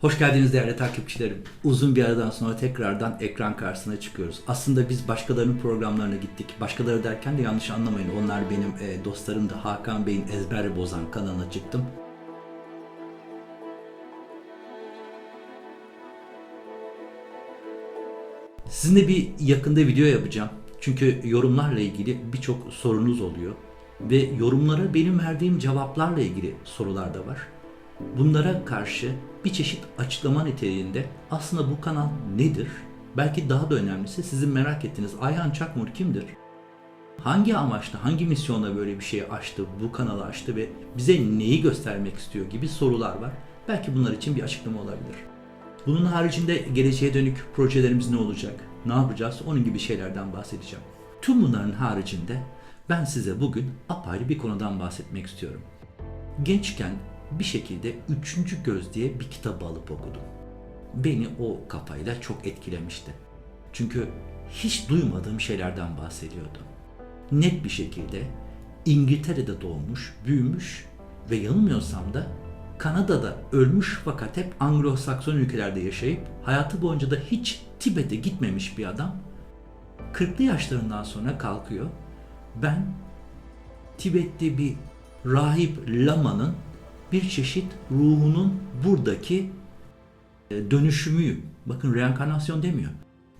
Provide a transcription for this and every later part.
Hoş geldiniz değerli takipçilerim. Uzun bir aradan sonra tekrardan ekran karşısına çıkıyoruz. Aslında biz başkalarının programlarına gittik. Başkaları derken de yanlış anlamayın. Onlar benim e, dostlarım da Hakan Bey'in Ezber Bozan kanalına çıktım. Sizinle bir yakında video yapacağım. Çünkü yorumlarla ilgili birçok sorunuz oluyor. Ve yorumlara benim verdiğim cevaplarla ilgili sorular da var. Bunlara karşı bir çeşit açıklama niteliğinde aslında bu kanal nedir? Belki daha da önemlisi sizin merak ettiğiniz Ayhan Çakmur kimdir? Hangi amaçla, hangi misyonla böyle bir şey açtı, bu kanalı açtı ve bize neyi göstermek istiyor gibi sorular var. Belki bunlar için bir açıklama olabilir. Bunun haricinde geleceğe dönük projelerimiz ne olacak, ne yapacağız onun gibi şeylerden bahsedeceğim. Tüm bunların haricinde ben size bugün apayrı bir konudan bahsetmek istiyorum. Gençken bir şekilde Üçüncü Göz diye bir kitabı alıp okudum. Beni o kafayla çok etkilemişti. Çünkü hiç duymadığım şeylerden bahsediyordu. Net bir şekilde İngiltere'de doğmuş, büyümüş ve yanılmıyorsam da Kanada'da ölmüş fakat hep Anglo-Sakson ülkelerde yaşayıp hayatı boyunca da hiç Tibet'e gitmemiş bir adam 40'lı yaşlarından sonra kalkıyor. Ben Tibet'te bir rahip lamanın bir çeşit ruhunun buradaki e, dönüşümüyüm. Bakın reenkarnasyon demiyor.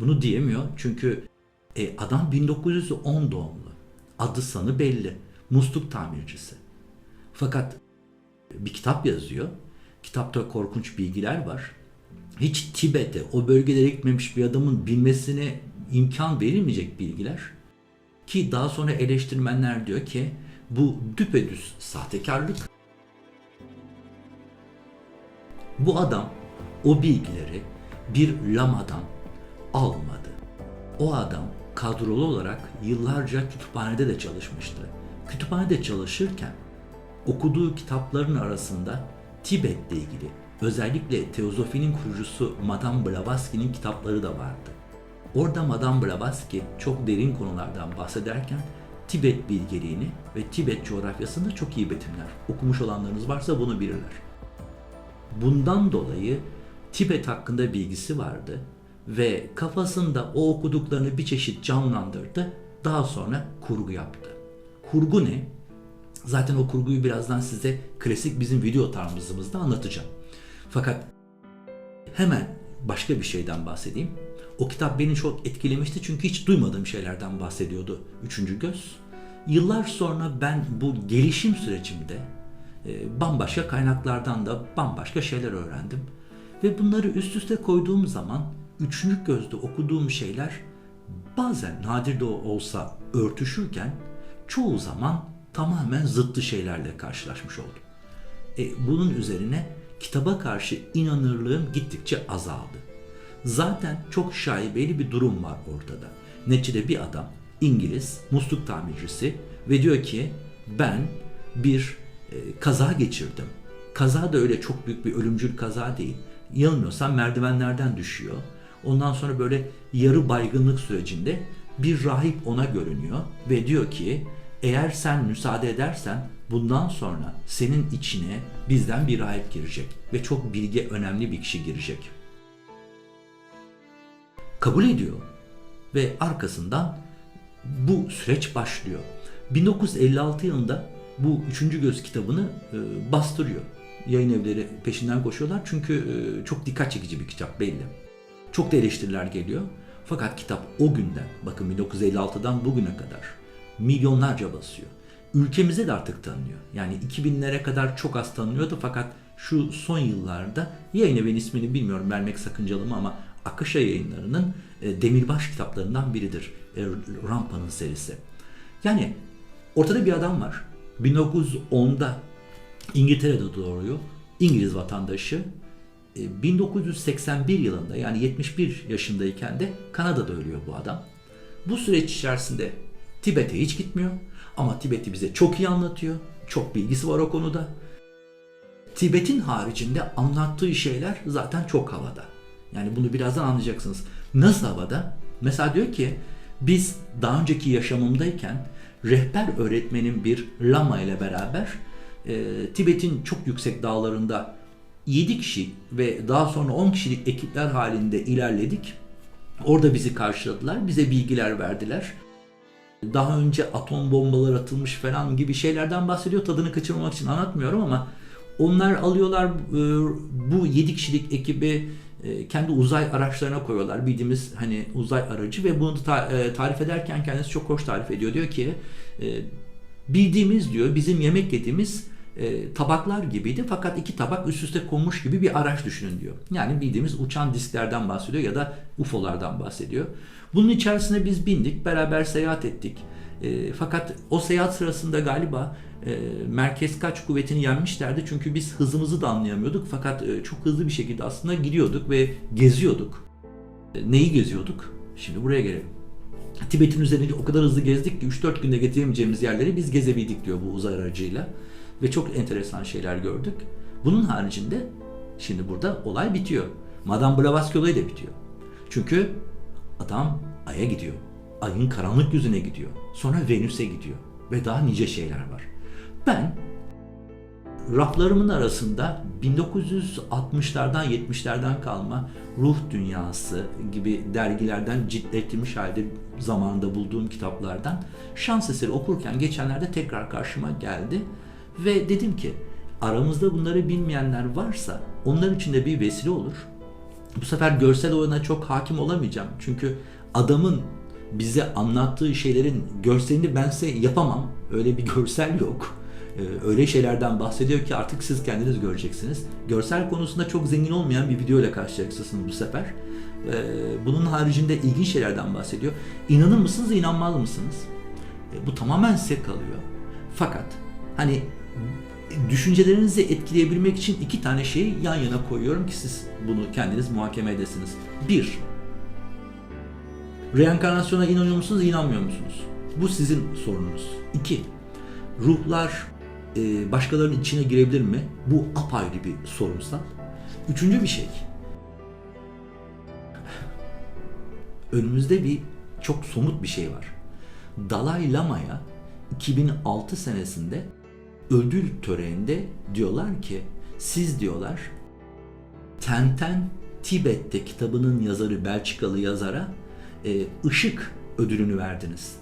Bunu diyemiyor çünkü e, adam 1910 doğumlu. Adı sanı belli. Musluk tamircisi. Fakat bir kitap yazıyor. Kitapta korkunç bilgiler var. Hiç Tibet'e, o bölgelere gitmemiş bir adamın bilmesine imkan verilmeyecek bilgiler. Ki daha sonra eleştirmenler diyor ki bu düpedüz sahtekarlık. Bu adam o bilgileri bir lamadan almadı. O adam kadrolu olarak yıllarca kütüphanede de çalışmıştı. Kütüphanede çalışırken okuduğu kitapların arasında Tibet'le ilgili özellikle teozofinin kurucusu Madame Blavatsky'nin kitapları da vardı. Orada Madame Blavatsky çok derin konulardan bahsederken Tibet bilgeliğini ve Tibet coğrafyasını çok iyi betimler. Okumuş olanlarınız varsa bunu bilirler. Bundan dolayı Tibet hakkında bilgisi vardı ve kafasında o okuduklarını bir çeşit canlandırdı. Daha sonra kurgu yaptı. Kurgu ne? Zaten o kurguyu birazdan size klasik bizim video tarzımızda anlatacağım. Fakat hemen başka bir şeyden bahsedeyim. O kitap beni çok etkilemişti çünkü hiç duymadığım şeylerden bahsediyordu Üçüncü Göz. Yıllar sonra ben bu gelişim sürecimde bambaşka kaynaklardan da bambaşka şeyler öğrendim. Ve bunları üst üste koyduğum zaman üçüncü gözde okuduğum şeyler bazen nadir de olsa örtüşürken çoğu zaman tamamen zıttı şeylerle karşılaşmış oldum. E, bunun üzerine kitaba karşı inanırlığım gittikçe azaldı. Zaten çok şaibeli bir durum var ortada. Neticede bir adam İngiliz musluk tamircisi ve diyor ki ben bir e, kaza geçirdim. Kaza da öyle çok büyük bir ölümcül kaza değil. Yanılmıyorsam merdivenlerden düşüyor. Ondan sonra böyle yarı baygınlık sürecinde bir rahip ona görünüyor ve diyor ki eğer sen müsaade edersen bundan sonra senin içine bizden bir rahip girecek ve çok bilge önemli bir kişi girecek. Kabul ediyor ve arkasından bu süreç başlıyor. 1956 yılında bu Üçüncü Göz kitabını e, bastırıyor. Yayın evleri peşinden koşuyorlar çünkü e, çok dikkat çekici bir kitap belli. Çok da eleştiriler geliyor. Fakat kitap o günden, bakın 1956'dan bugüne kadar milyonlarca basıyor. Ülkemizde de artık tanınıyor. Yani 2000'lere kadar çok az tanınıyordu fakat şu son yıllarda yayın evinin ismini bilmiyorum vermek sakıncalı mı ama Akışa yayınlarının e, Demirbaş kitaplarından biridir. E, Rampa'nın serisi. Yani ortada bir adam var. 1910'da İngiltere'de doğuyor. İngiliz vatandaşı. E, 1981 yılında yani 71 yaşındayken de Kanada'da ölüyor bu adam. Bu süreç içerisinde Tibet'e hiç gitmiyor ama Tibet'i bize çok iyi anlatıyor. Çok bilgisi var o konuda. Tibet'in haricinde anlattığı şeyler zaten çok havada. Yani bunu birazdan anlayacaksınız. Nasıl havada? Mesela diyor ki biz daha önceki yaşamımdayken rehber öğretmenin bir lama ile beraber e, Tibet'in çok yüksek dağlarında 7 kişi ve daha sonra 10 kişilik ekipler halinde ilerledik. Orada bizi karşıladılar, bize bilgiler verdiler. Daha önce atom bombalar atılmış falan gibi şeylerden bahsediyor. Tadını kaçırmamak için anlatmıyorum ama onlar alıyorlar e, bu 7 kişilik ekibi kendi uzay araçlarına koyuyorlar. Bildiğimiz hani uzay aracı ve bunu e, tarif ederken kendisi çok hoş tarif ediyor. Diyor ki e, bildiğimiz diyor bizim yemek yediğimiz e, tabaklar gibiydi fakat iki tabak üst üste konmuş gibi bir araç düşünün diyor. Yani bildiğimiz uçan disklerden bahsediyor ya da UFO'lardan bahsediyor. Bunun içerisine biz bindik, beraber seyahat ettik. E, fakat o seyahat sırasında galiba e, merkez kaç kuvvetini yenmişlerdi çünkü biz hızımızı da anlayamıyorduk fakat e, çok hızlı bir şekilde aslında gidiyorduk ve geziyorduk. E, neyi geziyorduk? Şimdi buraya gelelim. Tibet'in üzerinde o kadar hızlı gezdik ki 3-4 günde getiremeyeceğimiz yerleri biz gezebildik diyor bu uzay aracıyla. Ve çok enteresan şeyler gördük. Bunun haricinde şimdi burada olay bitiyor. Madame Blavatsky olayı da bitiyor. Çünkü adam Ay'a gidiyor. Ay'ın karanlık yüzüne gidiyor. Sonra Venüs'e gidiyor. Ve daha nice şeyler var. Ben raflarımın arasında 1960'lardan 70'lerden kalma ruh dünyası gibi dergilerden ciltletilmiş halde zamanında bulduğum kitaplardan şans eseri okurken geçenlerde tekrar karşıma geldi ve dedim ki aramızda bunları bilmeyenler varsa onlar için de bir vesile olur. Bu sefer görsel oyuna çok hakim olamayacağım. Çünkü adamın bize anlattığı şeylerin görselini ben size yapamam. Öyle bir görsel yok. Ee, öyle şeylerden bahsediyor ki artık siz kendiniz göreceksiniz. Görsel konusunda çok zengin olmayan bir video ile karşılaşacaksınız bu sefer. Ee, bunun haricinde ilginç şeylerden bahsediyor. İnanır mısınız, inanmaz mısınız? E, bu tamamen size kalıyor. Fakat hani düşüncelerinizi etkileyebilmek için iki tane şeyi yan yana koyuyorum ki siz bunu kendiniz muhakeme edesiniz. Bir, reenkarnasyona inanıyor musunuz, inanmıyor musunuz? Bu sizin sorununuz. İki, ruhlar e, başkalarının içine girebilir mi? Bu apayrı bir sorunsal. Üçüncü bir şey. Önümüzde bir çok somut bir şey var. Dalai Lama'ya 2006 senesinde ödül töreninde diyorlar ki siz diyorlar Tenten Tibet'te kitabının yazarı Belçikalı yazara ışık ödülünü verdiniz.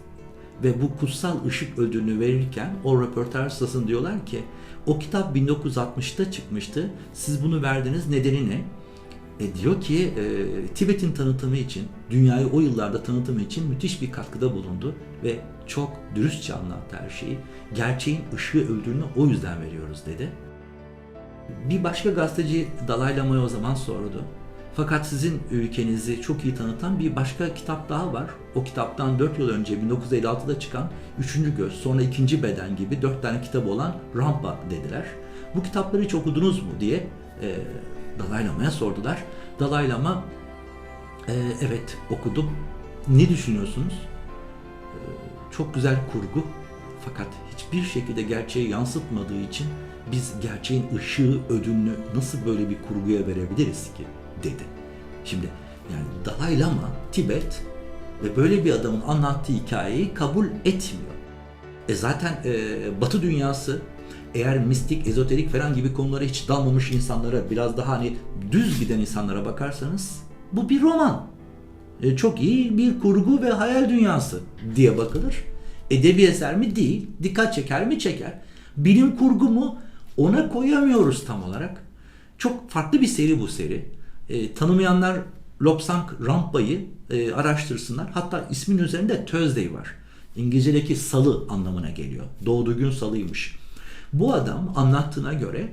Ve bu kutsal ışık ödülünü verirken o röportaj sırasında diyorlar ki o kitap 1960'ta çıkmıştı. Siz bunu verdiniz nedeni ne? E diyor ki e, Tibet'in tanıtımı için, dünyayı o yıllarda tanıtımı için müthiş bir katkıda bulundu ve çok dürüstçe anlattı her şeyi. Gerçeğin ışığı öldüğünü o yüzden veriyoruz dedi. Bir başka gazeteci Dalai Lama'ya o zaman sordu. Fakat sizin ülkenizi çok iyi tanıtan bir başka kitap daha var. O kitaptan 4 yıl önce 1956'da çıkan 3. Göz, sonra 2. Beden gibi 4 tane kitabı olan Rampa dediler. Bu kitapları hiç okudunuz mu diye e, Dalai Lama'ya sordular. Dalai Lama e, evet okudum. Ne düşünüyorsunuz? E, çok güzel kurgu fakat hiçbir şekilde gerçeği yansıtmadığı için biz gerçeğin ışığı ödülünü nasıl böyle bir kurguya verebiliriz ki dedi. Şimdi yani Dalai Lama Tibet ve böyle bir adamın anlattığı hikayeyi kabul etmiyor. E zaten e, Batı dünyası eğer mistik, ezoterik falan gibi konulara hiç dalmamış insanlara, biraz daha hani düz giden insanlara bakarsanız bu bir roman. E, çok iyi bir kurgu ve hayal dünyası diye bakılır. Edebi eser mi? Değil. Dikkat çeker mi? Çeker. Bilim kurgu mu? Ona koyamıyoruz tam olarak. Çok farklı bir seri bu seri. E, tanımayanlar Lobsang Rampa'yı e, araştırsınlar. Hatta ismin üzerinde Thursday var. İngilizce'deki salı anlamına geliyor. Doğduğu gün salıymış. Bu adam anlattığına göre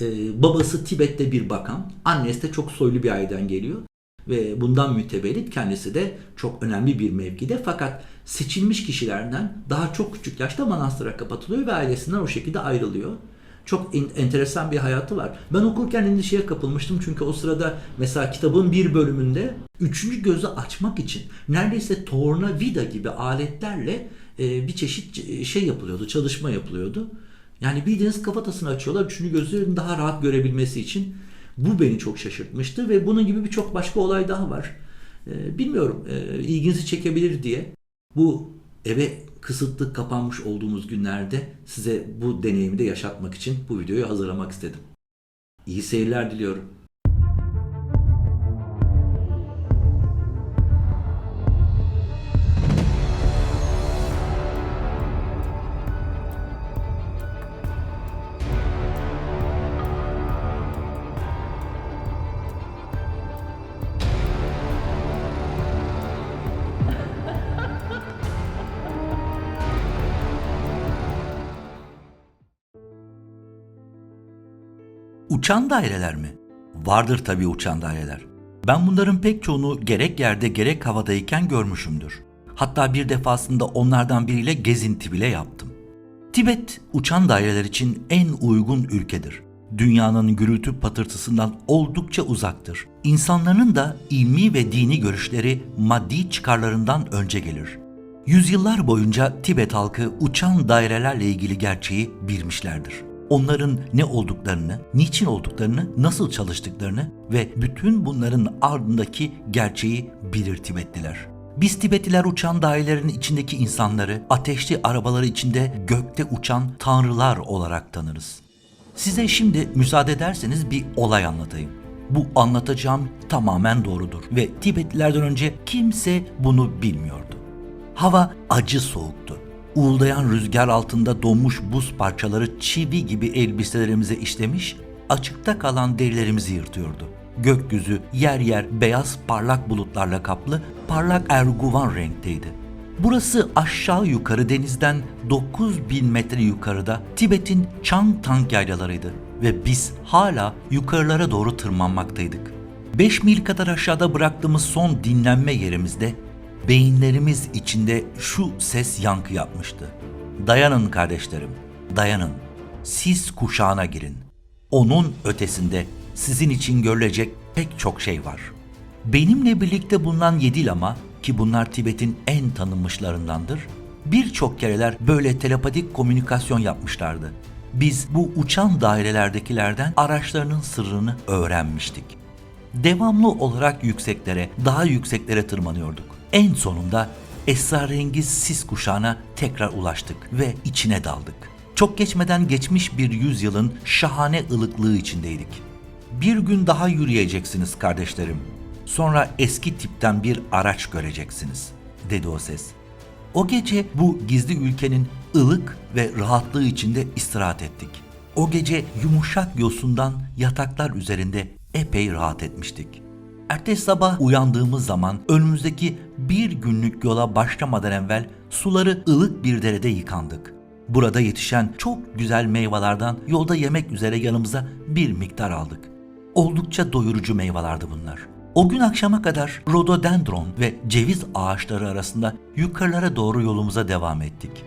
e, babası Tibet'te bir bakan, annesi de çok soylu bir aileden geliyor ve bundan mütevellit kendisi de çok önemli bir mevkide fakat seçilmiş kişilerden daha çok küçük yaşta manastıra kapatılıyor ve ailesinden o şekilde ayrılıyor. Çok enteresan bir hayatı var. Ben okurken endişeye kapılmıştım çünkü o sırada mesela kitabın bir bölümünde üçüncü gözü açmak için neredeyse tornavida gibi aletlerle e, bir çeşit e, şey yapılıyordu, çalışma yapılıyordu. Yani bildiğiniz kafatasını açıyorlar üçüncü gözü daha rahat görebilmesi için. Bu beni çok şaşırtmıştı ve bunun gibi birçok başka olay daha var. E, bilmiyorum ilginizi çekebilir diye bu eve kısıtlı kapanmış olduğumuz günlerde size bu deneyimi de yaşatmak için bu videoyu hazırlamak istedim. İyi seyirler diliyorum. Uçan daireler mi? Vardır tabii uçan daireler. Ben bunların pek çoğunu gerek yerde gerek havadayken görmüşümdür. Hatta bir defasında onlardan biriyle gezinti bile yaptım. Tibet uçan daireler için en uygun ülkedir. Dünyanın gürültü patırtısından oldukça uzaktır. İnsanların da ilmi ve dini görüşleri maddi çıkarlarından önce gelir. Yüzyıllar boyunca Tibet halkı uçan dairelerle ilgili gerçeği bilmişlerdir onların ne olduklarını, niçin olduklarını, nasıl çalıştıklarını ve bütün bunların ardındaki gerçeği bilir Tibetliler. Biz Tibetliler uçan dairelerin içindeki insanları ateşli arabaları içinde gökte uçan tanrılar olarak tanırız. Size şimdi müsaade ederseniz bir olay anlatayım. Bu anlatacağım tamamen doğrudur ve Tibetlilerden önce kimse bunu bilmiyordu. Hava acı soğuktu. Uğuldayan rüzgar altında donmuş buz parçaları çivi gibi elbiselerimize işlemiş, açıkta kalan derilerimizi yırtıyordu. Gökyüzü yer yer beyaz parlak bulutlarla kaplı, parlak erguvan renkteydi. Burası aşağı yukarı denizden 9000 metre yukarıda Tibet'in Changtang yaylalarıydı ve biz hala yukarılara doğru tırmanmaktaydık. 5 mil kadar aşağıda bıraktığımız son dinlenme yerimizde beyinlerimiz içinde şu ses yankı yapmıştı. Dayanın kardeşlerim, dayanın. Siz kuşağına girin. Onun ötesinde sizin için görülecek pek çok şey var. Benimle birlikte bulunan yedi lama ki bunlar Tibet'in en tanınmışlarındandır. Birçok kereler böyle telepatik komünikasyon yapmışlardı. Biz bu uçan dairelerdekilerden araçlarının sırrını öğrenmiştik. Devamlı olarak yükseklere, daha yükseklere tırmanıyorduk. En sonunda esrarengiz sis kuşağına tekrar ulaştık ve içine daldık. Çok geçmeden geçmiş bir yüzyılın şahane ılıklığı içindeydik. Bir gün daha yürüyeceksiniz kardeşlerim. Sonra eski tipten bir araç göreceksiniz, dedi o ses. O gece bu gizli ülkenin ılık ve rahatlığı içinde istirahat ettik. O gece yumuşak yosundan yataklar üzerinde epey rahat etmiştik. Ertesi sabah uyandığımız zaman önümüzdeki bir günlük yola başlamadan evvel suları ılık bir derede yıkandık. Burada yetişen çok güzel meyvelerden yolda yemek üzere yanımıza bir miktar aldık. Oldukça doyurucu meyvelerdi bunlar. O gün akşama kadar rododendron ve ceviz ağaçları arasında yukarılara doğru yolumuza devam ettik.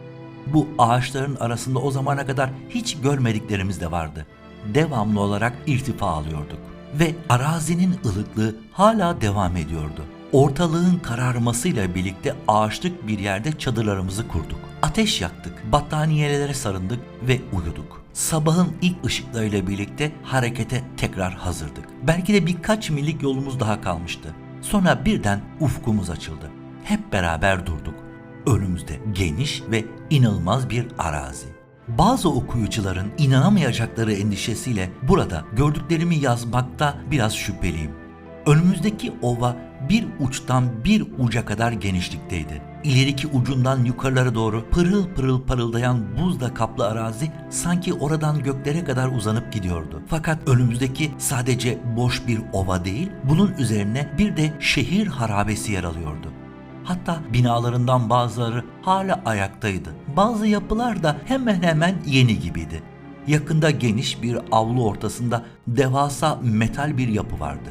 Bu ağaçların arasında o zamana kadar hiç görmediklerimiz de vardı. Devamlı olarak irtifa alıyorduk ve arazinin ılıklığı hala devam ediyordu. Ortalığın kararmasıyla birlikte ağaçlık bir yerde çadırlarımızı kurduk. Ateş yaktık, battaniyelere sarındık ve uyuduk. Sabahın ilk ışıklarıyla birlikte harekete tekrar hazırdık. Belki de birkaç millik yolumuz daha kalmıştı. Sonra birden ufkumuz açıldı. Hep beraber durduk. Önümüzde geniş ve inanılmaz bir arazi. Bazı okuyucuların inanamayacakları endişesiyle burada gördüklerimi yazmakta biraz şüpheliyim. Önümüzdeki ova bir uçtan bir uca kadar genişlikteydi. İleriki ucundan yukarılara doğru pırıl pırıl parıldayan buzla kaplı arazi sanki oradan göklere kadar uzanıp gidiyordu. Fakat önümüzdeki sadece boş bir ova değil, bunun üzerine bir de şehir harabesi yer alıyordu. Hatta binalarından bazıları hala ayaktaydı. Bazı yapılar da hemen hemen yeni gibiydi. Yakında geniş bir avlu ortasında devasa metal bir yapı vardı.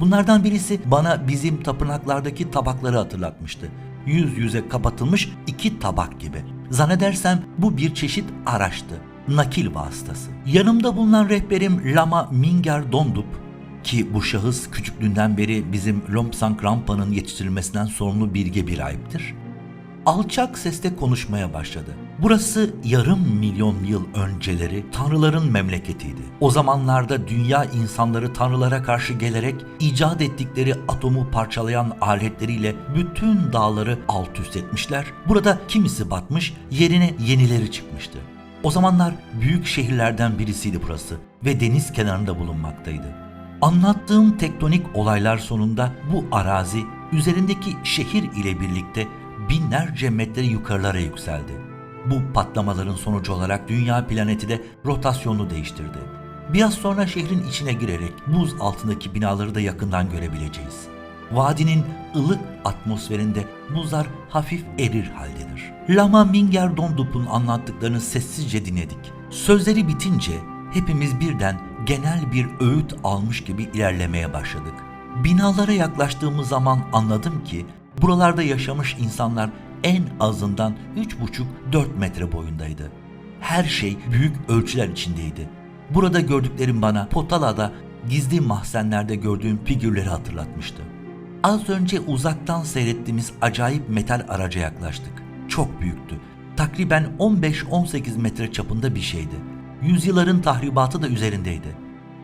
Bunlardan birisi bana bizim tapınaklardaki tabakları hatırlatmıştı. Yüz yüze kapatılmış iki tabak gibi. Zannedersem bu bir çeşit araçtı. Nakil vasıtası. Yanımda bulunan rehberim Lama Mingar Dondup ki bu şahıs küçüklüğünden beri bizim Lomsang Rampa'nın yetiştirilmesinden sorumlu bilge bir ayıptır. Alçak sesle konuşmaya başladı. Burası yarım milyon yıl önceleri tanrıların memleketiydi. O zamanlarda dünya insanları tanrılara karşı gelerek icat ettikleri atomu parçalayan aletleriyle bütün dağları alt üst etmişler. Burada kimisi batmış, yerine yenileri çıkmıştı. O zamanlar büyük şehirlerden birisiydi burası ve deniz kenarında bulunmaktaydı. Anlattığım tektonik olaylar sonunda bu arazi üzerindeki şehir ile birlikte binlerce metre yukarılara yükseldi. Bu patlamaların sonucu olarak dünya planeti de rotasyonunu değiştirdi. Biraz sonra şehrin içine girerek buz altındaki binaları da yakından görebileceğiz. Vadinin ılık atmosferinde buzlar hafif erir haldedir. Lama Minger Dondup'un anlattıklarını sessizce dinledik. Sözleri bitince hepimiz birden genel bir öğüt almış gibi ilerlemeye başladık. Binalara yaklaştığımız zaman anladım ki buralarda yaşamış insanlar en azından 3,5-4 metre boyundaydı. Her şey büyük ölçüler içindeydi. Burada gördüklerim bana Potala'da gizli mahzenlerde gördüğüm figürleri hatırlatmıştı. Az önce uzaktan seyrettiğimiz acayip metal araca yaklaştık. Çok büyüktü. Takriben 15-18 metre çapında bir şeydi. Yüzyılların tahribatı da üzerindeydi.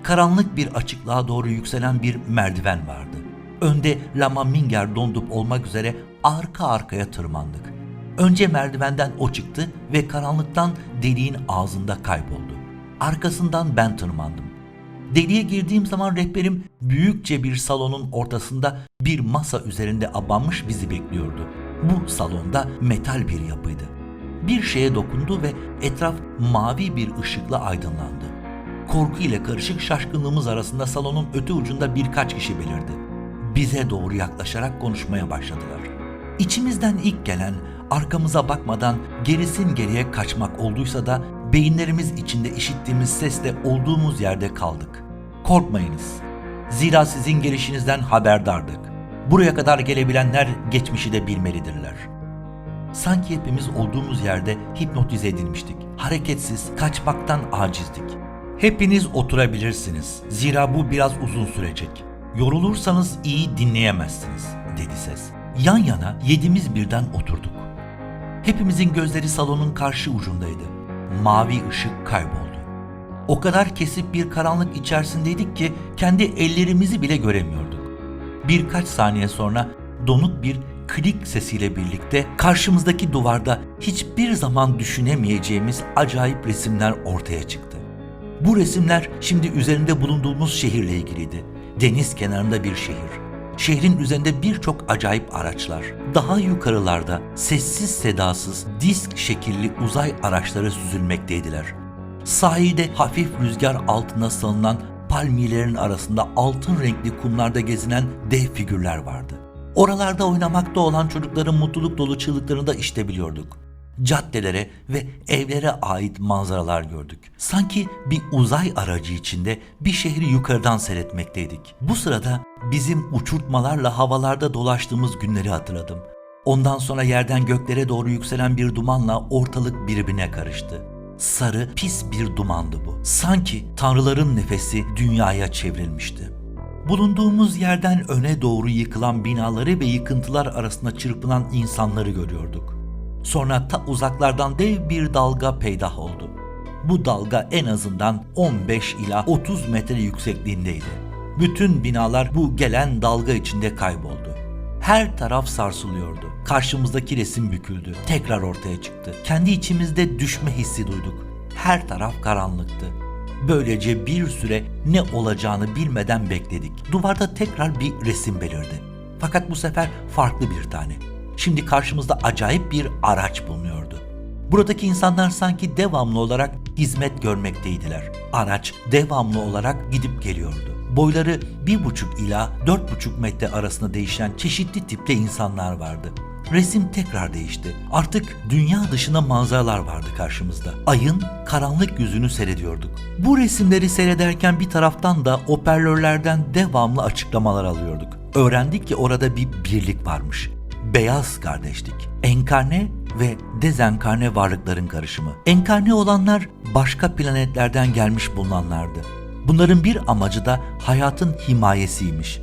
Karanlık bir açıklığa doğru yükselen bir merdiven vardı. Önde Lama Minger dondup olmak üzere arka arkaya tırmandık. Önce merdivenden o çıktı ve karanlıktan deliğin ağzında kayboldu. Arkasından ben tırmandım. Deliğe girdiğim zaman rehberim büyükçe bir salonun ortasında bir masa üzerinde abanmış bizi bekliyordu. Bu salonda metal bir yapıydı. Bir şeye dokundu ve etraf mavi bir ışıkla aydınlandı. Korku ile karışık şaşkınlığımız arasında salonun öte ucunda birkaç kişi belirdi. Bize doğru yaklaşarak konuşmaya başladılar. İçimizden ilk gelen arkamıza bakmadan gerisin geriye kaçmak olduysa da beyinlerimiz içinde işittiğimiz sesle olduğumuz yerde kaldık. Korkmayınız. Zira sizin gelişinizden haberdardık. Buraya kadar gelebilenler geçmişi de bilmelidirler. Sanki hepimiz olduğumuz yerde hipnotize edilmiştik. Hareketsiz, kaçmaktan acizdik. Hepiniz oturabilirsiniz. Zira bu biraz uzun sürecek. Yorulursanız iyi dinleyemezsiniz, dedi ses. Yan yana yedimiz birden oturduk. Hepimizin gözleri salonun karşı ucundaydı. Mavi ışık kayboldu. O kadar kesip bir karanlık içerisindeydik ki kendi ellerimizi bile göremiyorduk. Birkaç saniye sonra donuk bir klik sesiyle birlikte karşımızdaki duvarda hiçbir zaman düşünemeyeceğimiz acayip resimler ortaya çıktı. Bu resimler şimdi üzerinde bulunduğumuz şehirle ilgiliydi. Deniz kenarında bir şehir. Şehrin üzerinde birçok acayip araçlar. Daha yukarılarda sessiz sedasız disk şekilli uzay araçları süzülmekteydiler. Sahilde hafif rüzgar altında salınan palmiyelerin arasında altın renkli kumlarda gezinen dev figürler vardı. Oralarda oynamakta olan çocukların mutluluk dolu çığlıklarını da işitebiliyorduk. Caddelere ve evlere ait manzaralar gördük. Sanki bir uzay aracı içinde bir şehri yukarıdan seyretmekteydik. Bu sırada bizim uçurtmalarla havalarda dolaştığımız günleri hatırladım. Ondan sonra yerden göklere doğru yükselen bir dumanla ortalık birbirine karıştı. Sarı, pis bir dumandı bu. Sanki tanrıların nefesi dünyaya çevrilmişti. Bulunduğumuz yerden öne doğru yıkılan binaları ve yıkıntılar arasında çırpınan insanları görüyorduk. Sonra ta uzaklardan dev bir dalga peydah oldu. Bu dalga en azından 15 ila 30 metre yüksekliğindeydi. Bütün binalar bu gelen dalga içinde kayboldu. Her taraf sarsılıyordu. Karşımızdaki resim büküldü. Tekrar ortaya çıktı. Kendi içimizde düşme hissi duyduk. Her taraf karanlıktı. Böylece bir süre ne olacağını bilmeden bekledik. Duvarda tekrar bir resim belirdi. Fakat bu sefer farklı bir tane. Şimdi karşımızda acayip bir araç bulunuyordu. Buradaki insanlar sanki devamlı olarak hizmet görmekteydiler. Araç devamlı olarak gidip geliyordu. Boyları bir buçuk ila dört buçuk metre arasında değişen çeşitli tipte insanlar vardı. Resim tekrar değişti. Artık dünya dışına manzaralar vardı karşımızda. Ayın karanlık yüzünü seyrediyorduk. Bu resimleri seyrederken bir taraftan da hoparlörlerden devamlı açıklamalar alıyorduk. Öğrendik ki orada bir birlik varmış. Beyaz kardeşlik. Enkarne ve dezenkarne varlıkların karışımı. Enkarne olanlar başka planetlerden gelmiş bulunanlardı. Bunların bir amacı da hayatın himayesiymiş.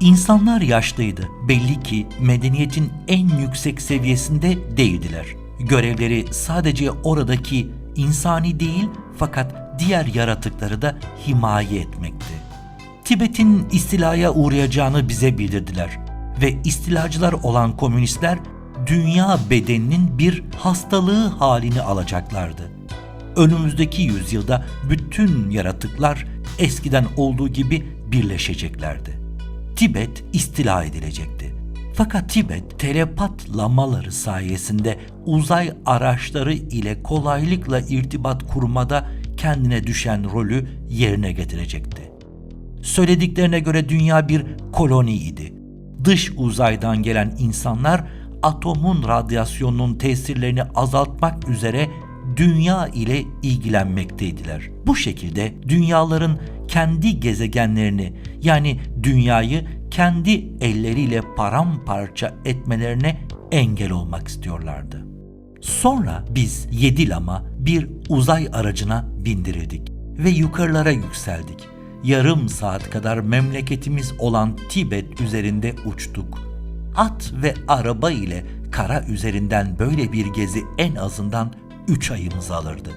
İnsanlar yaşlıydı. Belli ki medeniyetin en yüksek seviyesinde değildiler. Görevleri sadece oradaki insani değil fakat diğer yaratıkları da himaye etmekti. Tibet'in istilaya uğrayacağını bize bildirdiler ve istilacılar olan komünistler dünya bedeninin bir hastalığı halini alacaklardı. önümüzdeki yüzyılda bütün yaratıklar eskiden olduğu gibi birleşeceklerdi. Tibet istila edilecekti. Fakat Tibet telepat lamaları sayesinde uzay araçları ile kolaylıkla irtibat kurmada kendine düşen rolü yerine getirecekti. Söylediklerine göre dünya bir koloniydi. Dış uzaydan gelen insanlar atomun radyasyonunun tesirlerini azaltmak üzere dünya ile ilgilenmekteydiler. Bu şekilde dünyaların kendi gezegenlerini yani dünyayı kendi elleriyle paramparça etmelerine engel olmak istiyorlardı. Sonra biz yedi lama bir uzay aracına bindirildik ve yukarılara yükseldik. Yarım saat kadar memleketimiz olan Tibet üzerinde uçtuk. At ve araba ile kara üzerinden böyle bir gezi en azından 3 ayımızı alırdı.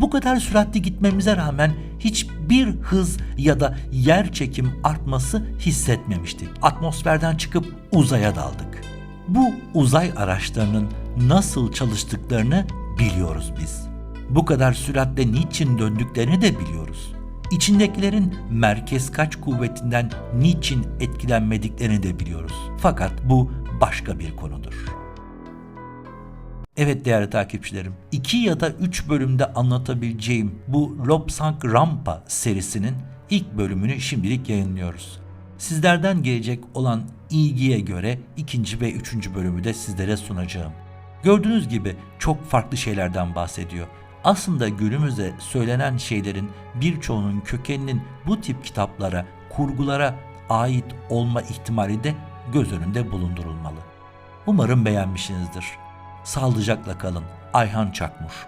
Bu kadar süratli gitmemize rağmen hiçbir hız ya da yer çekim artması hissetmemiştik. Atmosferden çıkıp uzaya daldık. Bu uzay araçlarının nasıl çalıştıklarını biliyoruz biz. Bu kadar süratle niçin döndüklerini de biliyoruz. İçindekilerin merkez kaç kuvvetinden niçin etkilenmediklerini de biliyoruz. Fakat bu başka bir konudur. Evet değerli takipçilerim, iki ya da üç bölümde anlatabileceğim bu Lobsang Rampa serisinin ilk bölümünü şimdilik yayınlıyoruz. Sizlerden gelecek olan ilgiye göre ikinci ve üçüncü bölümü de sizlere sunacağım. Gördüğünüz gibi çok farklı şeylerden bahsediyor. Aslında günümüzde söylenen şeylerin birçoğunun kökeninin bu tip kitaplara, kurgulara ait olma ihtimali de göz önünde bulundurulmalı. Umarım beğenmişsinizdir. Sağlıcakla kalın. Ayhan Çakmuş